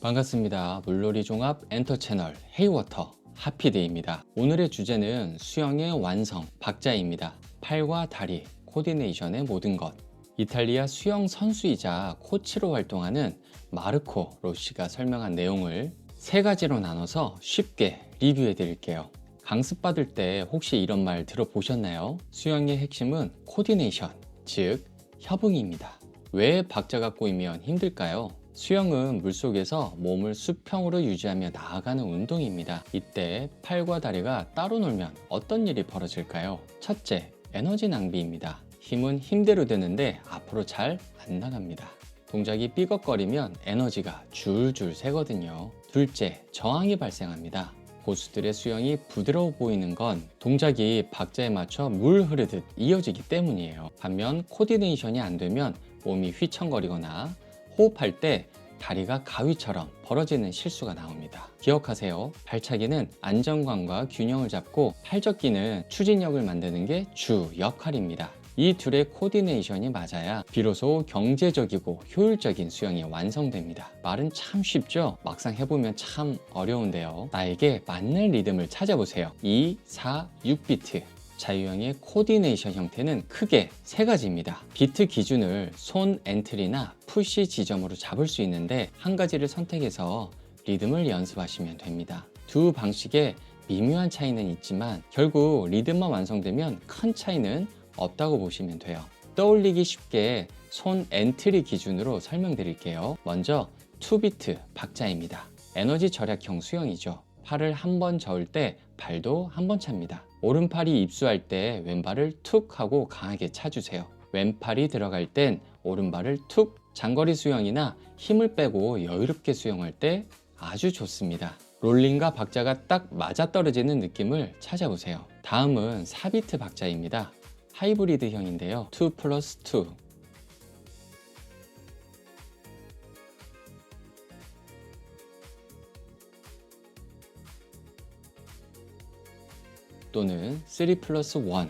반갑습니다. 물놀이 종합 엔터 채널 헤이워터 하피데이입니다. 오늘의 주제는 수영의 완성 박자입니다. 팔과 다리, 코디네이션의 모든 것. 이탈리아 수영 선수이자 코치로 활동하는 마르코 로시가 설명한 내용을 세 가지로 나눠서 쉽게 리뷰해 드릴게요. 강습 받을 때 혹시 이런 말 들어보셨나요? 수영의 핵심은 코디네이션, 즉 협응입니다. 왜 박자가 꼬이면 힘들까요? 수영은 물속에서 몸을 수평으로 유지하며 나아가는 운동입니다. 이때 팔과 다리가 따로 놀면 어떤 일이 벌어질까요? 첫째, 에너지 낭비입니다. 힘은 힘대로 되는데 앞으로 잘 안 나갑니다. 동작이 삐걱거리면 에너지가 줄줄 새거든요. 둘째, 저항이 발생합니다. 고수들의 수영이 부드러워 보이는 건 동작이 박자에 맞춰 물 흐르듯 이어지기 때문이에요. 반면 코디네이션이 안 되면 몸이 휘청거리거나 호흡할 때 다리가 가위처럼 벌어지는 실수가 나옵니다. 기억하세요. 발차기는 안정감과 균형을 잡고 팔접기는 추진력을 만드는 게 주 역할입니다. 이 둘의 코디네이션이 맞아야 비로소 경제적이고 효율적인 수영이 완성됩니다. 말은 참 쉽죠? 막상 해보면 참 어려운데요. 나에게 맞는 리듬을 찾아보세요. 2, 4, 6비트. 자유형의 코디네이션 형태는 크게 세 가지입니다. 비트 기준을 손 엔트리나 푸시 지점으로 잡을 수 있는데 한 가지를 선택해서 리듬을 연습하시면 됩니다. 두 방식의 미묘한 차이는 있지만 결국 리듬만 완성되면 큰 차이는 없다고 보시면 돼요. 떠올리기 쉽게 손 엔트리 기준으로 설명드릴게요. 먼저 2비트 박자입니다. 에너지 절약형 수영이죠. 팔을 한 번 저을 때 발도 한 번 찹니다. 오른팔이 입수할 때 왼발을 툭 하고 강하게 차주세요. 왼팔이 들어갈 땐 오른발을 툭 장거리 수영이나 힘을 빼고 여유롭게 수영할 때 아주 좋습니다. 롤링과 박자가 딱 맞아떨어지는 느낌을 찾아보세요. 다음은 4비트 박자입니다. 하이브리드형인데요. 2 플러스 2. 또는 3 플러스 1.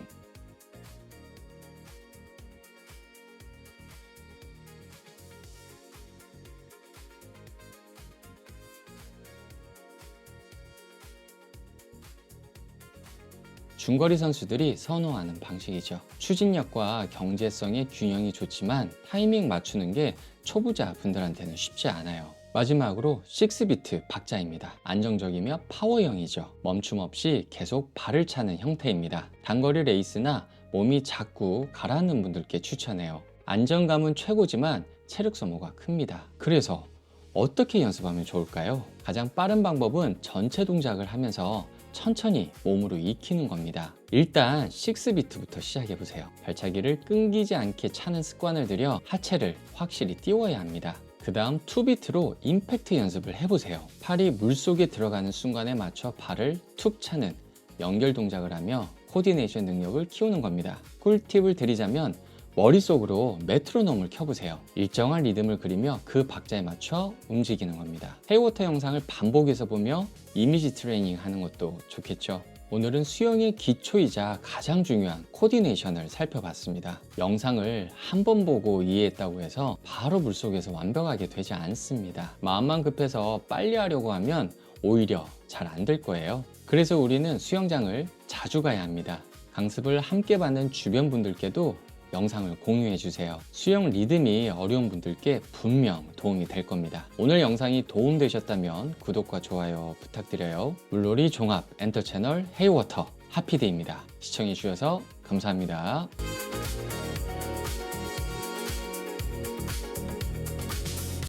중거리 선수들이 선호하는 방식이죠. 추진력과 경제성의 균형이 좋지만 타이밍 맞추는 게 초보자 분들한테는 쉽지 않아요. 마지막으로 6비트 박자입니다. 안정적이며 파워형이죠. 멈춤 없이 계속 발을 차는 형태입니다. 단거리 레이스나 몸이 자꾸 가라앉는 분들께 추천해요. 안정감은 최고지만 체력 소모가 큽니다. 그래서 어떻게 연습하면 좋을까요? 가장 빠른 방법은 전체 동작을 하면서 천천히 몸으로 익히는 겁니다. 일단 6비트부터 시작해 보세요. 발차기를 끊기지 않게 차는 습관을 들여 하체를 확실히 띄워야 합니다. 그 다음 2비트로 임팩트 연습을 해보세요. 팔이 물속에 들어가는 순간에 맞춰 발을 툭 차는 연결 동작을 하며 코디네이션 능력을 키우는 겁니다. 꿀팁을 드리자면 머릿속으로 메트로놈을 켜보세요. 일정한 리듬을 그리며 그 박자에 맞춰 움직이는 겁니다. 헤이워터 영상을 반복해서 보며 이미지 트레이닝 하는 것도 좋겠죠. 오늘은 수영의 기초이자 가장 중요한 코디네이션을 살펴봤습니다. 영상을 한 번 보고 이해했다고 해서 바로 물속에서 완벽하게 되지 않습니다. 마음만 급해서 빨리 하려고 하면 오히려 잘 안 될 거예요. 그래서 우리는 수영장을 자주 가야 합니다. 강습을 함께 받는 주변 분들께도 영상을 공유해 주세요. 수영 리듬이 어려운 분들께 분명 도움이 될 겁니다. 오늘 영상이 도움되셨다면 구독과 좋아요 부탁드려요. 물놀이 종합 엔터 채널 헤이워터 하피데이입니다. 시청해 주셔서 감사합니다.